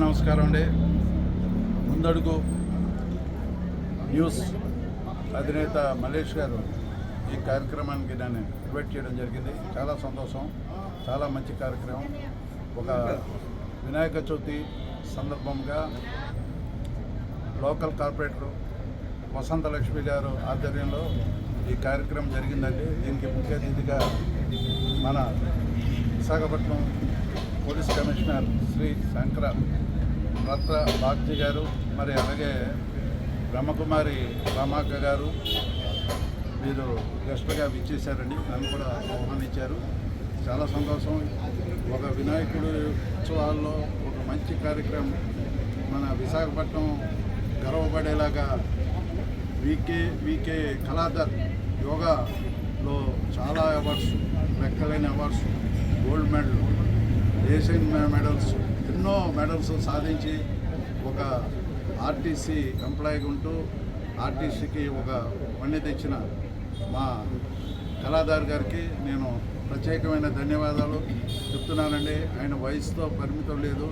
నమస్కారం అండి. ముందడుగు న్యూస్ అధినేత మలేష్ గారు ఈ కార్యక్రమానికి నన్ను ఇన్వైట్ చేయడం జరిగింది. చాలా సంతోషం చాలా మంచి కార్యక్రమం. ఒక వినాయక చవితి సందర్భంగా లోకల్ కార్పొరేటర్ వసంత లక్ష్మి గారు ఆధ్వర్యంలో ఈ కార్యక్రమం జరిగిందండి. దీనికి ముఖ్య అతిథిగా మన విశాఖపట్నం పోలీస్ కమిషనర్ శ్రీ శంకర రత్ర బాగ్జీ గారు మరి అలాగే బ్రహ్మకుమారి రామాక గారు మీరు గెస్ట్గా విచ్చేశారండి. నన్ను కూడా ఆహ్వానించారు. చాలా సంతోషం. ఒక వినాయకుడు ఉత్సవాల్లో ఒక మంచి కార్యక్రమం మన విశాఖపట్నం గర్వపడేలాగా వీకే వీకే కళాధర్ యోగాలో చాలా అవార్డ్స్ లెక్కలేని awards gold medal Asian medals ఎన్నో మెడల్స్ సాధించి ఒక ఆర్టీసీ ఎంప్లాయీగా ఉంటూ ఆర్టీసీకి ఒక వన్నె తెచ్చిన మా కళాదారు గారికి నేను ప్రత్యేకమైన ధన్యవాదాలు చెప్తున్నానండి. ఆయన వయసుతో పరిమితం లేదు.